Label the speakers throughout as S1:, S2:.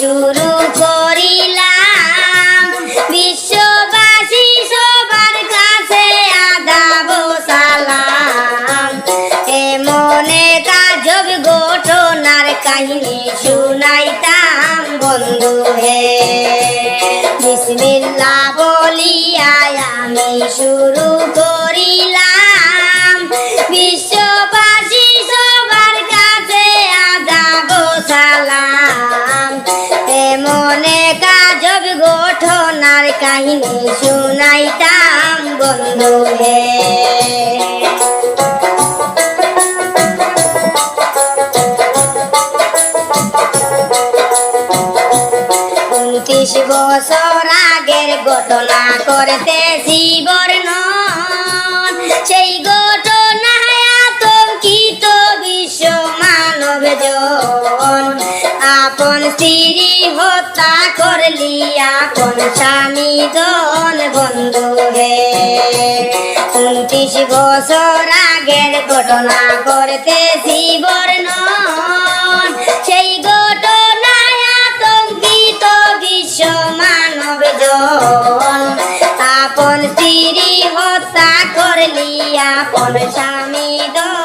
S1: শুরু করিলাম। বিশ্ববাসী সবার কাছে আদাব সালাম। এমনে কাজব ঘটনার কাহিনী শুনাইতাম। বন্ধু হে বিসমিল্লা বলিয়া আমি শুরু করিলাম। শুনাইতাম বন্ধু উনত্রিশ বছর আগের ঘটনা করতেছি বর্ণন সেই ঘটনায় আতঙ্কিত বিশ্ব মানব জন আপন স্ত্রী হত্যা করলি, আপন স্বামী জন বন্ধু হে। উনত্রিশ বছর আগের ঘটনা করতেছি বর্ণন। সেই ঘটনায় আতঙ্কিত বিশ্ব মানব জন। আপন স্ত্রী হত্যা করলি, আপন স্বামী দন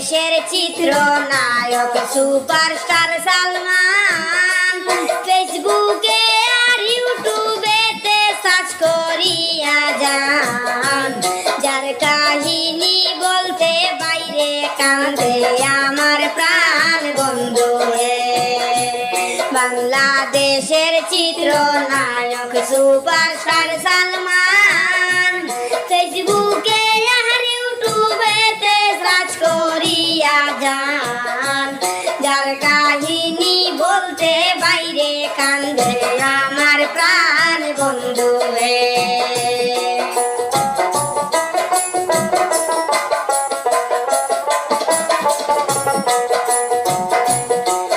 S1: বাংলাদেশের চিত্র নায়ক সুপারস্টার সালমান। ফেসবুকে আর ইউটিউবেতে সার্চ করিয়া যান। যার কাহিনী বলতে বাইরে কান্দে আমার প্রাণ বন্ধু হে বাংলাদেশের চিত্র নায়ক সুপারস্টার সালমান। ফেসবুকে করিয়া যান। যার কাহিনী বলতে বাইরে কান্দে আমার প্রাণ বন্ধু হে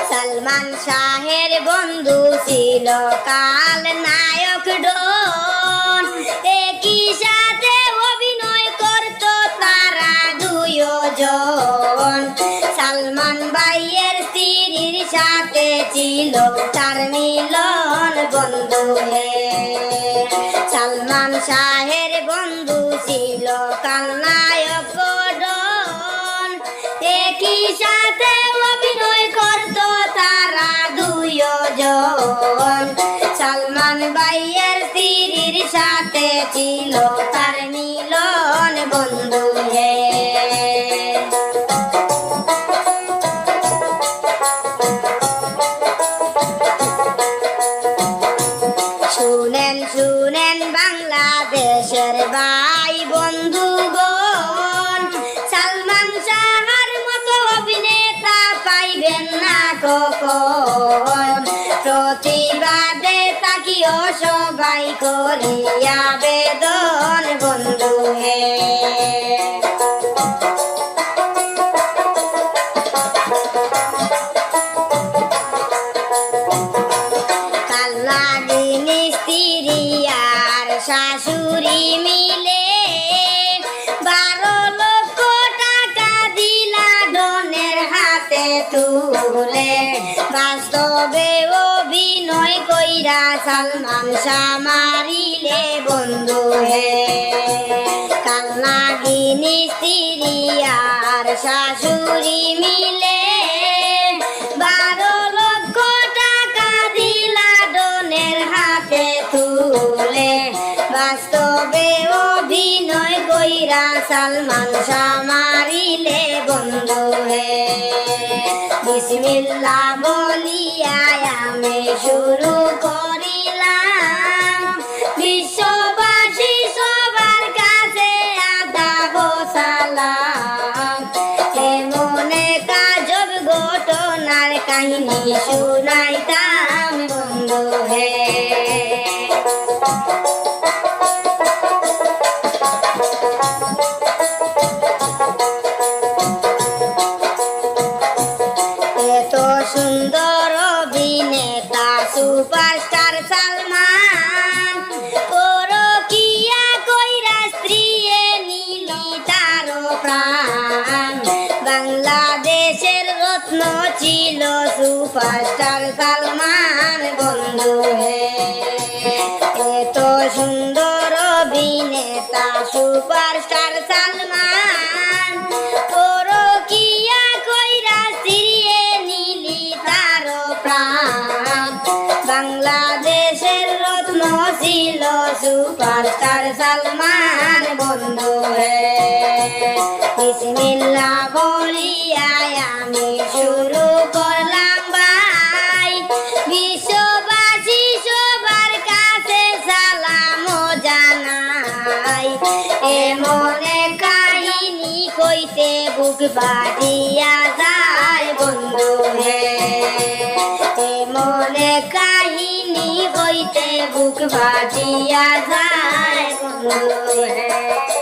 S1: সালমান শাহের বন্ধু ছিল কাল নায়ক ডন। একই সাথে অভিনয় করত তারা দুজন ছিল তার মিলন বন্ধু হে। সালমান শাহের বন্ধু ছিল কাল নায়ক ডন একই সাথে অভিনয় করত তারা দুজন সালমান ভাইয়ের স্ত্রীর সাথে ছিল তার মিলন বন্ধু হে। না কখন প্রতিবাদে তাকিও সবাই করিয়া বেদন বন্ধু হে। কাল্লাগিনী স্ত্রী আর শাশুড়ি মিলে তুলে বাস্তবে অভিনয় কইরা সালমান শাহ মারিলে বন্ধু হে। কাল্লাগিনী স্ত্রী আর শাশুড়ি মিলে বাস্তবে অভিনয় কইরা সালমান মারিলে বন্ধু হে। বিসমিল্লা বলিয়া আমি শুরু করিলাম। বিশ্ববাসী সবার কাছে আদাব সালাম। এমন কাজব ঘটনার কাহিনী শুনাইতাম। সুপারস্টার সালমান। পরকিয়া কইরা স্ত্রী নিলি তার প্রাণ। বাংলাদেশের রত্ন ছিল সুপারস্টার সালমান, বন্ধু হে। এত সুন্দর অভিনেতা নেতা সুপারস্টার সুপারস্টার সালমান বন্ধু হে। বিসমিল্লা বলিয়ায় আমি শুরু করলাম ভাই। বিশ্ববাসী সবার কাছে সালাম জানাই। এমনে কাহিনী কইতে বুক বাড়িয়া যায় বন্ধু হে। এমনে কাহিনী কইতে বুক বাড়িয়া যায় है